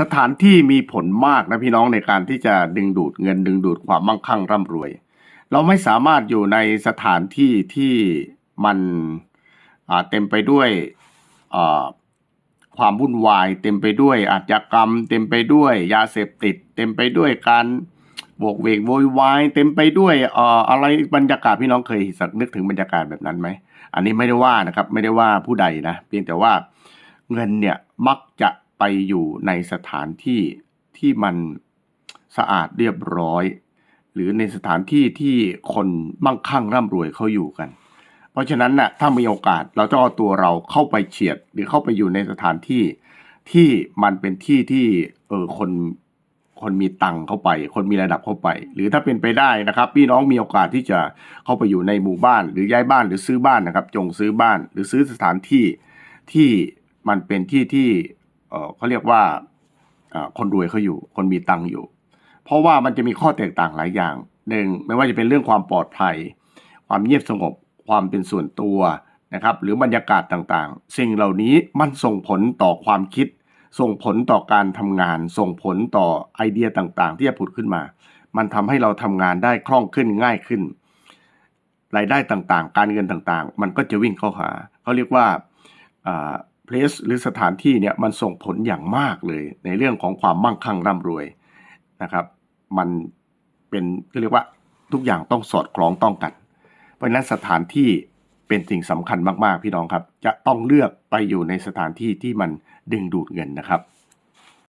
สถานที่มีผลมากนะพี่น้องในการที่จะดึงดูดเงินดึงดูดความมั่งคั่งร่ำรวย เราไม่สามารถอยู่ในสถานที่ที่มันเต็มไปด้วยความวุ่นวาย เต็มไปด้วยอาชญากรรม เต็มไปด้วยยาเสพติด เต็มไปด้วยการโบกเวกโวยวายเต็มไปด้วยเอ่ออะไรบรรยากาศพี่น้องเคยสักนึกถึงบรรยากาศแบบนั้นไหมอันนี้ไม่ได้ว่านะครับ ไม่ได้ว่าผู้ใดนะเพียงแต่ว่าเงินเนี่ยมักจะ ไปอยู่ในสถานที่ที่มันสะอาดเรียบร้อย หรือในสถานที่ที่คนมั่งคั่งร่ำรวยเขาอยู่กัน เพราะฉะนั้นน่ะถ้ามีโอกาสเราจะเอาตัวเราเข้าไปเฉียด หรือเข้าไปอยู่ในสถานที่ที่มันเป็นที่ที่เออคนคนมีตังค์เข้าไป คนมีระดับเข้าไป หรือถ้าเป็นไปได้นะครับ พี่น้องมีโอกาสที่จะเข้าไปอยู่ในหมู่บ้าน หรือย้ายบ้านหรือซื้อบ้านนะครับ จงซื้อบ้านหรือซื้อสถานที่ที่มันเป็นที่ที่ เขาเรียกว่าคนรวยเขาอยู่ คนมีตังค์อยู่ เพราะว่ามันจะมีข้อแตกต่างหลายอย่างหนึ่งไม่ว่าจะเป็นเรื่องความปลอดภัย ความเงียบสงบ ความเป็นส่วนตัวนะครับ หรือบรรยากาศต่างๆ สิ่งเหล่านี้มันส่งผลต่อความคิด ส่งผลต่อการทำงาน ส่งผลต่อไอเดียต่างๆ ที่จะผุดขึ้นมา มันทำให้เราทำงานได้คล่องขึ้นง่ายขึ้นรายได้ต่างๆ การเงินต่างๆ มันก็จะวิ่งเข้าหาเขาเรียกว่า เพลสหรือสถานที่เนี่ยมันส่งผลอย่างมากเลย ในเรื่องของความมั่งคั่งร่ำรวยนะครับ มันเป็นเรียกว่าทุกอย่างต้องสอดคล้องต้องกัน เพราะฉะนั้นสถานที่เป็นสิ่งสำคัญมากๆ พี่น้องครับ จะต้องเลือกไปอยู่ในสถานที่ที่มันดึงดูดเงินนะครับ